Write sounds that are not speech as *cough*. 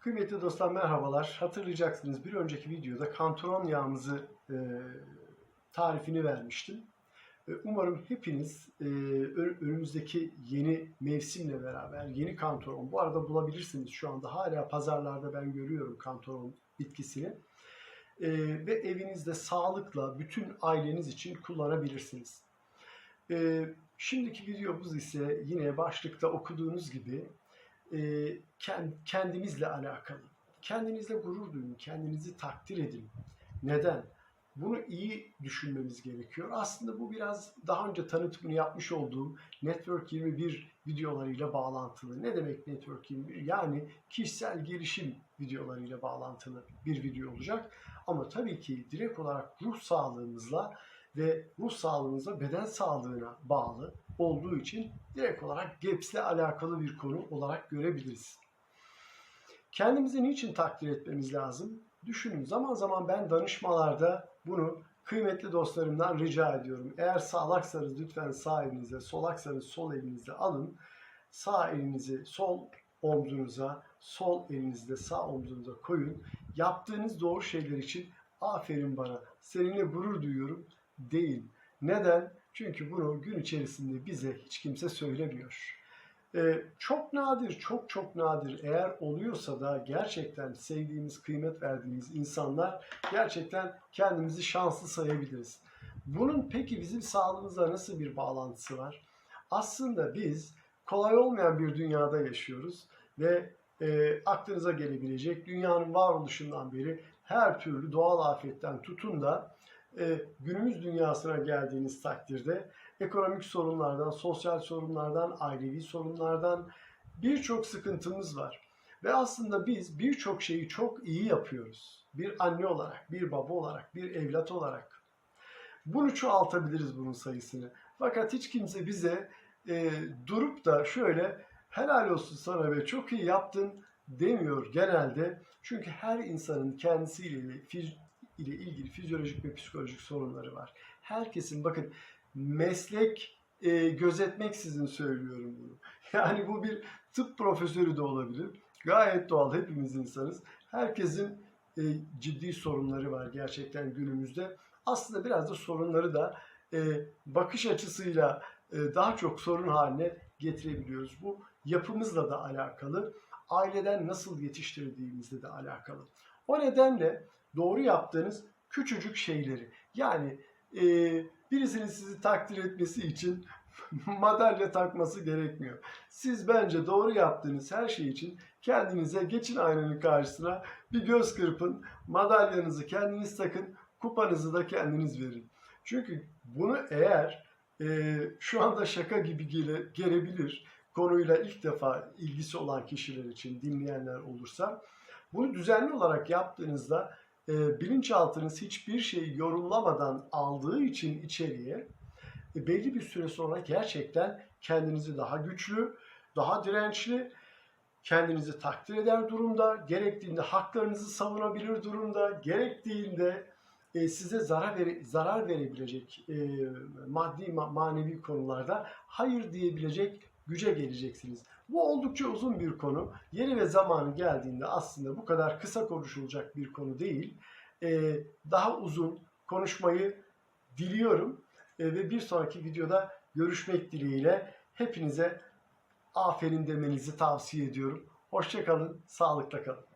Kıymetli dostlar merhabalar. Hatırlayacaksınız bir önceki videoda kantaron yağımızı e, tarifini vermiştim. E, umarım hepiniz e, ön- önümüzdeki yeni mevsimle beraber yeni kantaron, bu arada bulabilirsiniz şu anda hala pazarlarda ben görüyorum kantaron bitkisini. E, ve evinizde sağlıkla bütün aileniz için kullanabilirsiniz. E, şimdiki videomuz ise yine başlıkta okuduğunuz gibi e, kend- kendimizle alakalı. Kendinizle gurur duyun, kendinizi takdir edin. Neden? Bunu iyi düşünmemiz gerekiyor. Aslında bu biraz daha önce tanıtımını yapmış olduğum Network 21 videolarıyla bağlantılı. Ne demek Network 21? Yani kişisel gelişim videolarıyla bağlantılı bir video olacak. Ama tabii ki direkt olarak ruh sağlığımızla ve ruh sağlığımıza beden sağlığına bağlı olduğu için direkt olarak GAPS'le alakalı bir konu olarak görebiliriz. Kendimizi niçin takdir etmemiz lazım? Düşünün zaman zaman ben danışmalarda bunu kıymetli dostlarımdan rica ediyorum. Eğer sağlaksanız lütfen sağ elinize, solaksanız sol elinize alın. Sağ elinizi sol omzunuza, sol elinizi de sağ omzunuza koyun. Yaptığınız doğru şeyler için aferin bana, seninle gurur duyuyorum deyin. Neden? Çünkü bunu gün içerisinde bize hiç kimse söylemiyor. Ee, çok nadir, çok çok nadir eğer oluyorsa da gerçekten sevdiğimiz, kıymet verdiğimiz insanlar gerçekten kendimizi şanslı sayabiliriz. Bunun peki bizim sağlığımızla nasıl bir bağlantısı var? Aslında biz kolay olmayan bir dünyada yaşıyoruz ve e, aklınıza gelebilecek dünyanın varoluşundan beri her türlü doğal afetten tutun da e, günümüz dünyasına geldiğiniz takdirde ekonomik sorunlardan, sosyal sorunlardan, ailevi sorunlardan birçok sıkıntımız var. Ve aslında biz birçok şeyi çok iyi yapıyoruz. Bir anne olarak, bir baba olarak, bir evlat olarak. Bunu çoğaltabiliriz bunun sayısını. Fakat hiç kimse bize e, durup da şöyle helal olsun sana ve çok iyi yaptın demiyor genelde. Çünkü her insanın kendisiyle ile ilgili fizyolojik ve psikolojik sorunları var. Herkesin bakın meslek e, gözetmeksizin söylüyorum bunu. *laughs* Yani bu bir tıp profesörü de olabilir. Gayet doğal hepimiz insanız. Herkesin e, ciddi sorunları var gerçekten günümüzde. Aslında biraz da sorunları da e, bakış açısıyla e, daha çok sorun haline getirebiliyoruz. Bu yapımızla da alakalı, aileden nasıl yetiştirdiğimizle de alakalı. O nedenle doğru yaptığınız küçücük şeyleri yani e, birisinin sizi takdir etmesi için *laughs* madalya takması gerekmiyor. Siz bence doğru yaptığınız her şey için kendinize geçin aynanın karşısına bir göz kırpın, madalyanızı kendiniz takın, kupanızı da kendiniz verin. Çünkü bunu eğer e, şu anda şaka gibi gele, gelebilir konuyla ilk defa ilgisi olan kişiler için dinleyenler olursa bunu düzenli olarak yaptığınızda e, bilinçaltınız hiçbir şeyi yorumlamadan aldığı için içeriye e, belli bir süre sonra gerçekten kendinizi daha güçlü, daha dirençli, kendinizi takdir eder durumda, gerektiğinde haklarınızı savunabilir durumda, gerektiğinde e, size zarar vere- zarar verebilecek e, maddi ma- manevi konularda hayır diyebilecek güce geleceksiniz. Bu oldukça uzun bir konu. Yeri ve zamanı geldiğinde aslında bu kadar kısa konuşulacak bir konu değil. E, daha uzun konuşmayı diliyorum E, ve bir sonraki videoda görüşmek dileğiyle hepinize aferin demenizi tavsiye ediyorum. Hoşçakalın, sağlıkla kalın.